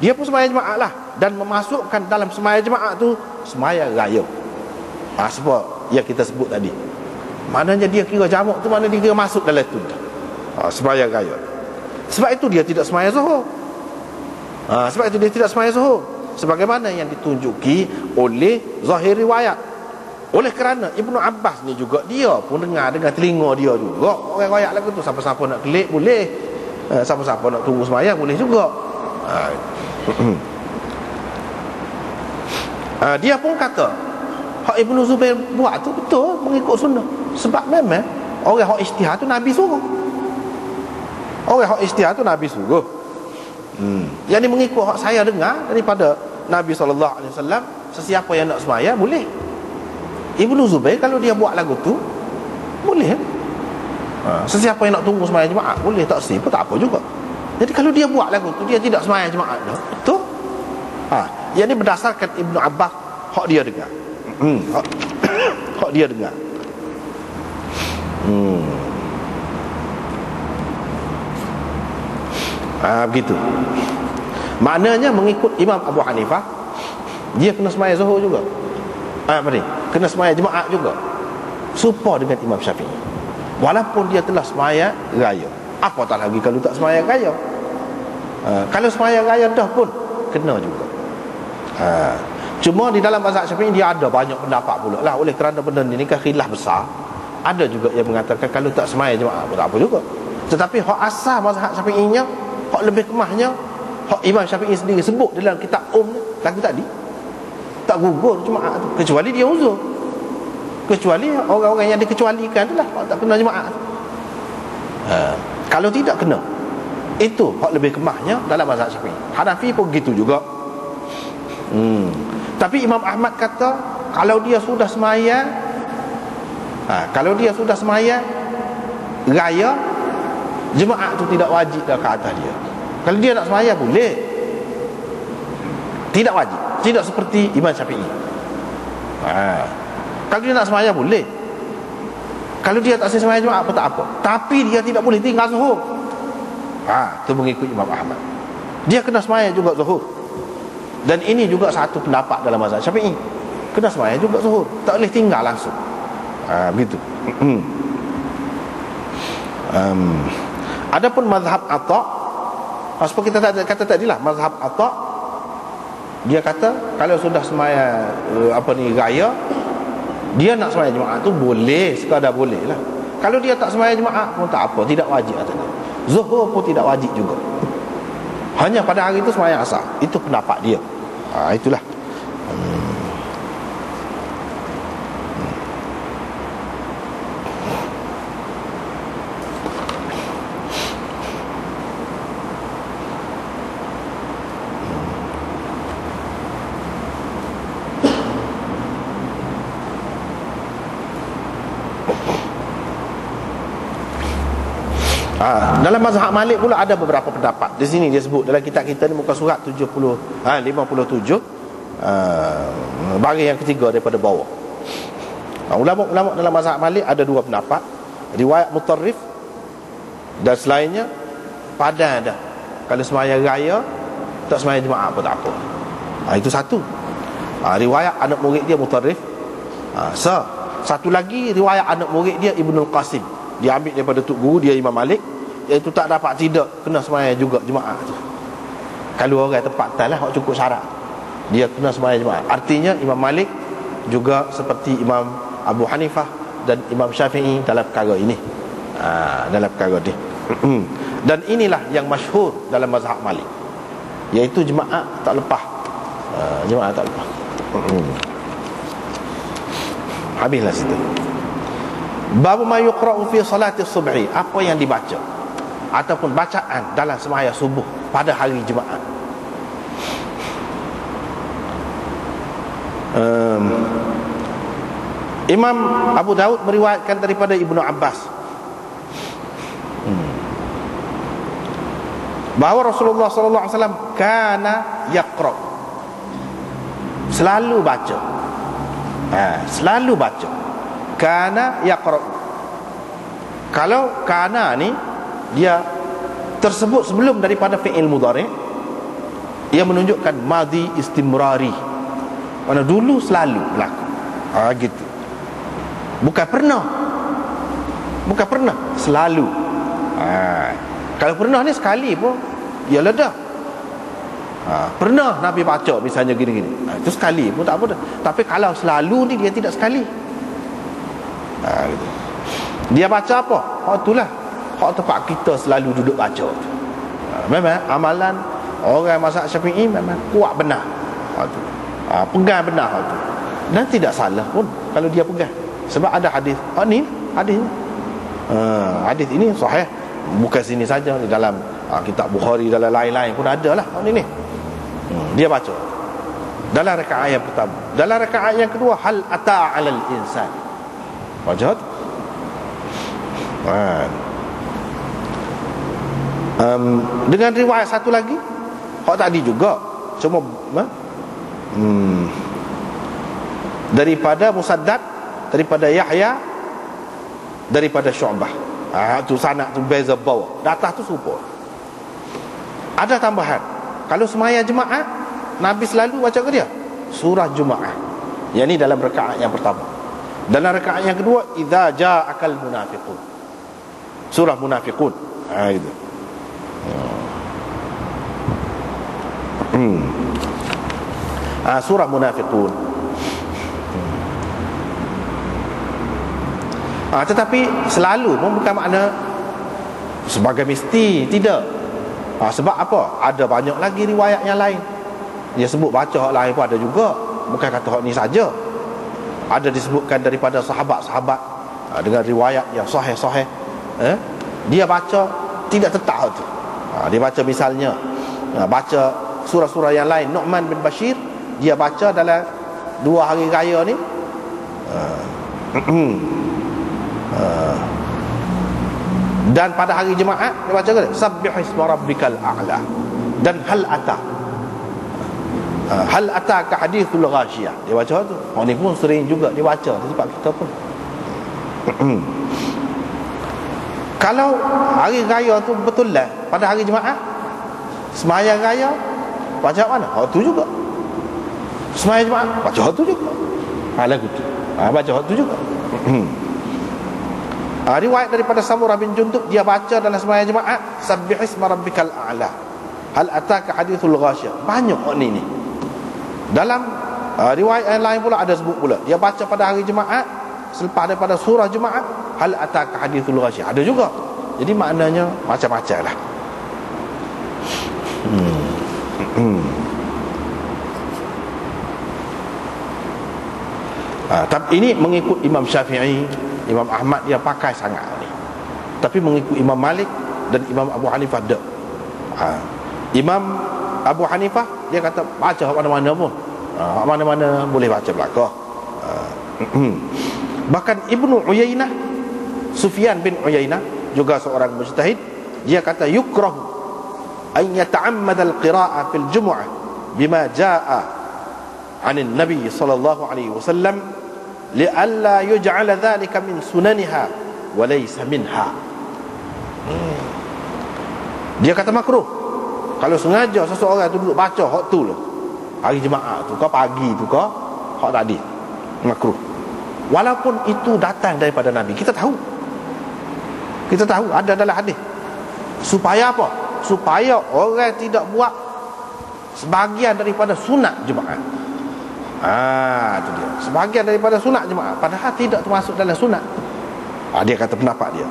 dia pun semaya jemaah lah. Dan memasukkan dalam semaya jemaah tu semaya raya. Ha, sebab yang kita sebut tadi. Maknanya dia kira jamak tu mana dia kira masuk dalam tu. Ha, semaya raya. Sebab itu dia tidak semaya zuhur. Ha, sebab itu dia tidak semaya zuhur. Sebagaimana yang ditunjuki oleh zahir riwayat. Oleh kerana Ibnu Abbas ni juga dia pun dengar dengan telinga dia juga. Orang riwayat lagu tu siapa-siapa nak klik boleh. Uh, siapa-siapa nak tunggu sembahyang boleh juga uh, dia pun kata hak Ibnu Zubair buat tu betul mengikut sunnah. Sebab memang orang hak ijtihad tu Nabi suruh. Orang hak ijtihad tu Nabi suruh. Hmm. yang ni mengikut hak saya dengar daripada Nabi SAW sesiapa yang nak sembahyang boleh. Ibnu Zubair kalau dia buat lagu tu boleh. Ha, sesiapa yang nak tunggu sembahyang jemaah boleh tak sih pun tak apa juga jadi kalau dia buat lagu tu dia tidak sembahyang jemaah dah betul? Ha, yang ini berdasarkan Ibnu Abbas hak dia dengar. Hmm, hak, hak dia dengar. Hmm. ha, begitu. Maknanya mengikut Imam Abu Hanifah dia kena sembahyang zuhur juga. Ha, apa ni? Kena semaya jemaah juga. Supaya dengan Imam Syafi'i. Walaupun dia telah semaya raya. Apa tak lagi kalau tak semaya raya ha, kalau semaya raya dah pun kena juga. Ha, cuma di dalam mazhab Syafi'i dia ada banyak pendapat pula lah. Oleh kerana benda ni kan khilaf besar. Ada juga yang mengatakan kalau tak semaya jemaah pun tak apa juga. Tetapi hak asal mazhab Syafi'i nya hak lebih kemahnya hak Imam Syafi'i sendiri sebut dalam kitab Um lagu tadi. Tak gugur jemaah tu. Kecuali dia uzur. Kecuali orang-orang yang dikecualikan tu lah tak kena jemaah ha. kalau tidak kena itu hak lebih kemahnya dalam mazhab syafi'i. Hanafi pun gitu juga. Hmm. tapi Imam Ahmad kata kalau dia sudah semaya ha, kalau dia sudah semaya raya jemaah tu tidak wajib dah ke atas dia. Kalau dia nak semaya boleh. Tidak wajib. Tidak seperti Imam Syafi'i. Ha. Kalau dia nak semayang boleh. Kalau dia tak semayang Jumaat apa tak apa. Tapi dia tidak boleh tinggal zuhur ha. Itu mengikut Imam Ahmad. Dia kena semayang juga zuhur. Dan ini juga satu pendapat dalam mazhab Syafi'i. Kena semayang juga zuhur. Tak boleh tinggal langsung. Ha, Begitu. Um. Adapun mazhab Atta' Seperti kita kata tadi lah Mazhab Atta' dia kata kalau sudah semaya uh, apa ni raya dia nak semaya jemaah tu boleh sekadar boleh lah kalau dia tak semaya jemaah pun tak apa tidak wajib katanya zuhur pun tidak wajib juga. Hanya pada hari itu semaya asar. Itu pendapat dia. Ha, itulah Dalam mazhab Malik pula ada beberapa pendapat. Di sini dia sebut dalam kitab kita ni muka surat 70 ha 57 uh, bahagian yang ketiga daripada bawah. Ha, ulama-ulama dalam mazhab Malik ada dua pendapat. Riwayat mutarrif dan selainnya pada ada. Kalau semaya raya tak semaya jemaah apa tak apa. Ha, itu satu. Ha, riwayat anak murid dia mutarrif. Ha, so, satu lagi riwayat anak murid dia Ibnul Qasim. Dia ambil daripada tok guru dia Imam Malik iaitu tak dapat tidak kena sembahyang juga jemaah tu. Kalau orang tempat lah hak cukup syarat. Dia kena sembahyang jemaah. Artinya Imam Malik juga seperti Imam Abu Hanifah dan Imam Syafi'i dalam perkara ini. Ha, dalam perkara ni. dan inilah yang masyhur dalam mazhab Malik. Iaitu jemaah tak lepas. Ha, jemaah tak lepas. Habislah situ. Babu ma yuqra'u fi salati subhi. Apa yang dibaca? ataupun bacaan dalam sembahyang subuh pada hari Jumaat. Um, Imam Abu Daud meriwayatkan daripada Ibnu Abbas hmm. bahawa Rasulullah sallallahu alaihi wasallam kana yaqra selalu baca ha, selalu baca kana yaqra kalau kana ni dia tersebut sebelum daripada fi'il mudhari ia menunjukkan madi istimrari mana dulu selalu berlaku ha, gitu bukan pernah bukan pernah selalu ha. kalau pernah ni sekali pun ya ledah ha. pernah Nabi baca misalnya gini-gini ha, itu sekali pun tak apa dah. tapi kalau selalu ni dia tidak sekali. Dia baca apa? Oh itulah. Hak tempat kita selalu duduk baca. Ha, memang amalan orang masak syafi'i memang kuat benar. Ha, tu. Ha, pegang benar tu. Dan tidak salah pun kalau dia pegang. Sebab ada hadis. Oh ni hadis ha, hadis ini sahih. Bukan sini saja dalam ha, kitab Bukhari dalam lain-lain pun ada lah. Oh, ni ni. Hmm, dia baca. Dalam rakaat yang pertama. Dalam rakaat yang kedua hal ata alal insan. Baca tu ha. um, dengan riwayat satu lagi Hak tadi juga. Cuma ha? hmm. daripada Musaddad daripada Yahya daripada Syu'bah. Ah tu sanak tu beza bawah. Datah tu serupa. Ada tambahan. Kalau semaya jemaah Nabi selalu baca ke dia? Surah Jumaat. Yang ni dalam rakaat yang pertama. Dalam rakaat yang kedua idza ja'akal munafiqun surah munafiqun. Ha itu. Hmm. Ha, surah munafiqun. Ha, tetapi selalu pun bukan makna sebagai mesti tidak. Ha, sebab apa? Ada banyak lagi riwayat yang lain. Dia sebut baca hak lain pun ada juga. Bukan kata hak ni saja. Ada disebutkan daripada sahabat-sahabat ha, dengan riwayat yang sahih-sahih eh? dia baca tidak tetap tu. Ha, dia baca misalnya ha, baca surah-surah yang lain. Nu'man bin Bashir dia baca dalam dua hari raya ni. Uh, uh, dan pada hari Jumaat dia baca ke? Sabbih isma rabbikal a'la. Dan hal ata. Uh, hal ata ka hadithul ghashiyah. Dia baca tu. Oh ni pun sering juga dia baca sebab kita pun kalau hari raya tu betul lah. Pada hari Jumaat semayang raya baca mana? Oh tu juga. Semayang jemaah Baca hal tu juga. Ha, Lagu tu. Ha, Baca hal tu juga. Ha, Riwayat daripada Samurah bin Junduk Dia baca dalam semayang jemaah Sabbihis marabbikal a'la. Hal ataka hadithul ghasyah Banyak ni ni. Dalam ha, riwayat yang lain pula ada sebut pula. Dia baca pada hari jemaah Selepas daripada surah jemaah Hal ataka hadithul ghasyah Ada juga. Jadi maknanya macam-macam lah. Hmm. Ha, tapi ini mengikut Imam Syafi'i Imam Ahmad dia pakai sangat ni. Tapi mengikut Imam Malik dan Imam Abu Hanifah ha, Imam Abu Hanifah dia kata baca mana-mana pun. Ha, mana-mana boleh baca belakang. Ha, bahkan Ibnu Uyainah Sufyan bin Uyainah juga seorang mujtahid dia kata yukrahu an yata'ammad al-qira'ah fil jumu'ah bima jaa'a 'an an-nabi sallallahu alaihi wasallam li'alla yuj'ala dhalika min sunaniha wa laysa minha. Hmm. dia kata makruh. Kalau sengaja seseorang tu duduk baca hak tu lah hari jemaah tu kau pagi tu kau hak tadi makruh. Walaupun itu datang daripada nabi kita tahu kita tahu ada dalam hadis supaya apa supaya orang tidak buat sebahagian daripada sunat jemaah Ah, itu dia. Sebahagian daripada sunat jemaah padahal tidak termasuk dalam sunat. Ah, dia kata pendapat dia.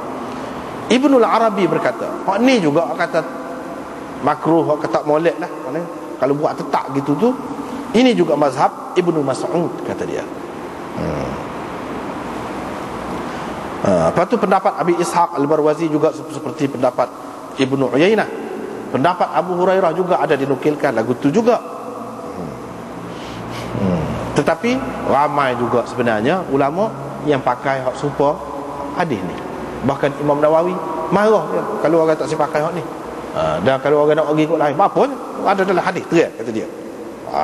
Ibnu Arabi berkata, hak ni juga kata makruh hak kata molek lah. Kalau buat tetap gitu tu, ini juga mazhab Ibnu Mas'ud kata dia. Hmm. Ah, apa tu pendapat Abi Ishaq Al-Barwazi juga seperti pendapat Ibnu Uyainah. Pendapat Abu Hurairah juga ada dinukilkan lagu tu juga. Tetapi ramai juga sebenarnya ulama yang pakai hak serupa hadis ni. Bahkan Imam Nawawi marah dia kalau orang tak sepakai hak ni. Ha, dan kalau orang nak pergi ikut lain, apa pun ada dalam hadis teriak kata dia. Ha,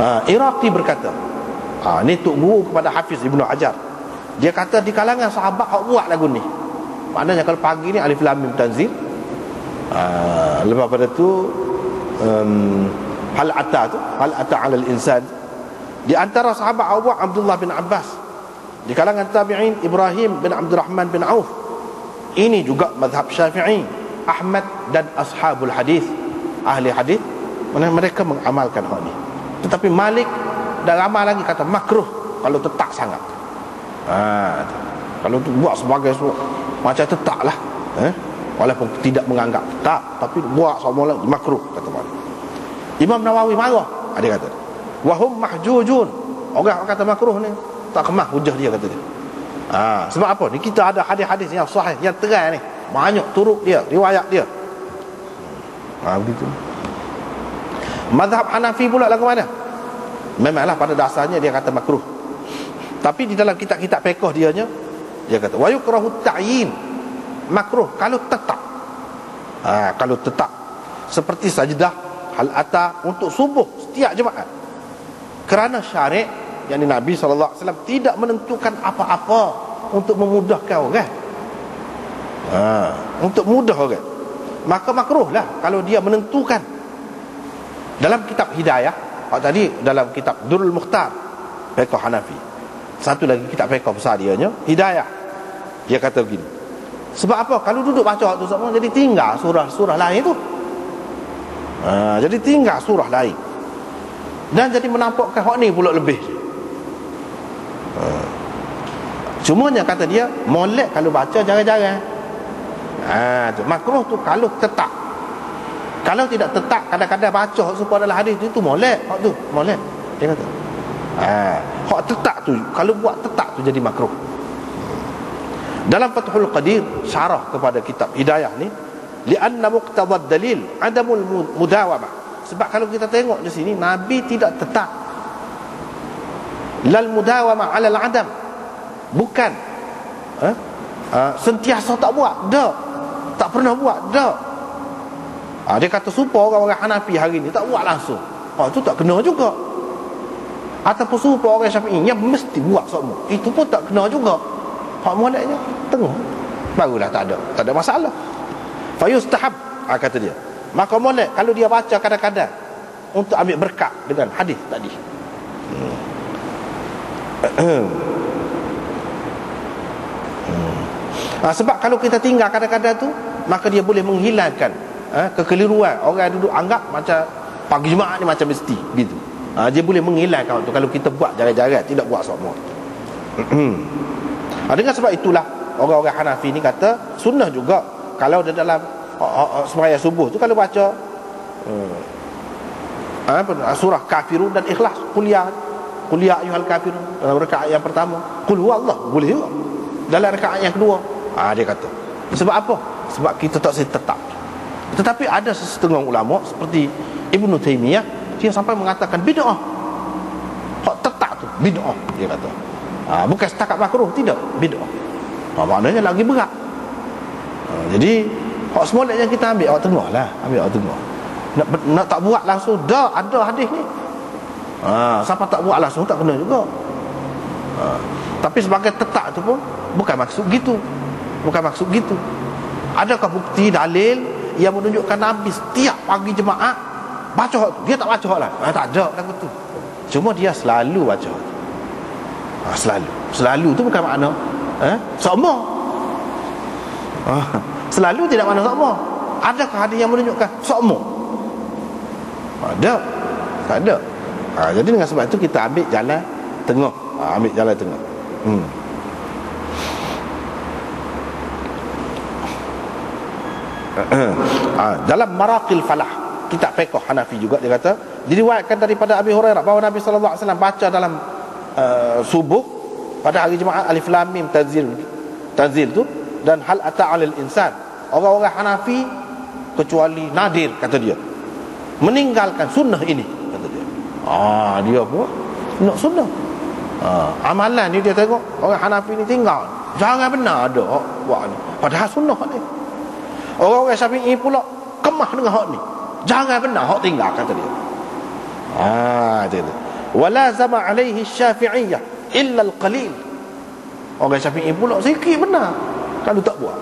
ha, Iraqi berkata, ha, ni tuk guru kepada Hafiz Ibnu Hajar. Dia kata di kalangan sahabat hak buat lagu ni. Maknanya kalau pagi ni alif lam mim tanzil, uh, lepas pada tu um, hal ata tu hal ata ala insan. Di antara sahabat Abu Abdullah bin Abbas. Di kalangan tabi'in Ibrahim bin Abdul Rahman bin Auf. Ini juga mazhab Syafi'i Ahmad dan ashabul hadis ahli hadis mereka mengamalkan hal ini tetapi Malik dan ramai lagi kata makruh kalau tetap sangat. Ha, kalau tu buat sebagai suruh macam tetap lah eh? walaupun tidak menganggap tetap tapi buat semua lagi makruh kata Malik. Imam Nawawi marah ada kata. Wahum mahjujun. Orang kata makruh ni tak kemah hujah dia kata dia. Ha, sebab apa? Ni kita ada hadis-hadis yang sahih yang terang ni. Banyak turut dia riwayat dia. Ha, begitu. Mazhab Hanafi pula lagu mana? Memanglah pada dasarnya dia kata makruh. Tapi di dalam kitab-kitab fiqh dia nya dia kata wa yukrahu ta'yin. Makruh kalau tetap. Ha, kalau tetap seperti sajdah hal ata untuk subuh setiap jemaah. Kerana syariat yang Nabi SAW tidak menentukan apa-apa untuk memudahkan orang. Ha, untuk mudah orang. Maka makruhlah kalau dia menentukan dalam kitab Hidayah, oh, tadi dalam kitab Durul Mukhtar, Fiqh Hanafi. Satu lagi kitab fiqh besar dia nya, Hidayah. Dia kata begini. Sebab apa? Kalau duduk baca waktu semua jadi tinggal surah-surah lain tu. Ha, jadi tinggal surah lain. Dan jadi menampakkan hak ni pula lebih. Ha. Cuma yang kata dia molek kalau baca jarang-jarang. Ha, tu. makruh tu kalau tetap kalau tidak tetap kadang-kadang baca supaya dalam hadis itu molek hak tu molek. Dia kata ha hak tetap tu kalau buat tetap tu jadi makruh. Dalam Fathul Qadir syarah kepada kitab Hidayah ni li'anna muqtadad dalil adamul mudawamah. Sebab kalau kita tengok di sini nabi tidak tetap. Lal mudawamah ala al adam. Bukan. Ha? ha? sentiasa tak buat dak. Tak pernah buat dak ha, Dia kata supa orang-orang Hanafi hari ni Tak buat langsung. Ha, Itu tak kena juga. Ataupun supa orang Syafi'i Yang mesti buat semua. Itu pun tak kena juga. Hak mulanya tengah Barulah tak ada Tak ada masalah. Fayustahab ha, Kata dia. Maka molek kalau dia baca kadang-kadang Untuk ambil berkat dengan hadis tadi. Hmm. Ha, sebab kalau kita tinggal kadang-kadang tu Maka dia boleh menghilangkan ha, kekeliruan. Orang duduk anggap macam pagi Jumaat ni macam mesti gitu. Ha, dia boleh menghilangkan waktu kalau kita buat jaga-jaga tidak buat semua. Ha, dengan sebab itulah orang-orang Hanafi ni kata sunnah juga kalau dia dalam semaya subuh tu kalau baca hmm, apa surah kafirun dan ikhlas. Kuliah kuliah ayuhal kafirun. Dalam rakaat yang pertama kul Allah boleh juga. Dalam rakaat yang kedua. Ha, dia kata. Sebab apa? Sebab kita tak boleh tetap tetapi ada setengah ulama seperti Ibnu Taimiyah dia sampai mengatakan bid'ah. Hak tetap tu bid'ah dia kata. Ha, bukan setakat makruh tidak bid'ah. Ha, maknanya lagi berat. Ha, jadi hak semua yang kita ambil awak tengah lah ambil awak tengah. Nak, nak tak buat langsung dah ada hadis ni. Ha, siapa tak buat langsung tak kena juga. Ha, tapi sebagai tetap tu pun bukan maksud gitu. Bukan maksud gitu. Adakah bukti dalil yang menunjukkan Nabi setiap pagi jemaah baca dia tak baca lah. Ha, tak ada lagu tu cuma dia selalu baca ha, selalu. Selalu tu bukan makna eh sama ha, selalu tidak makna sama adakah hadis yang menunjukkan sama ada. Tak ada. Ha, jadi dengan sebab itu kita ambil jalan tengah. Ha, ambil jalan tengah. Hmm ha, dalam maraqil falah kitab fiqh Hanafi juga dia kata diriwayatkan daripada Abi Hurairah bahawa Nabi sallallahu alaihi wasallam baca dalam uh, subuh pada hari Jumaat alif lam mim tanzil tanzil tu dan hal ata alil insan. Orang-orang Hanafi kecuali nadir kata dia meninggalkan sunnah ini kata dia. Ah dia pun nak sunnah. Ah, amalan ni dia tengok orang Hanafi ni tinggal. Jangan benar ada buat ni. Padahal sunnah ni Orang-orang Syafi'i pula kemah dengan hak ni. Jangan benar hak tinggal kata dia. Ah, dia tu. Wala zama alaihi syafi'iyah illa al-qalil. Orang Syafi'i pula sikit benar kalau tak buat.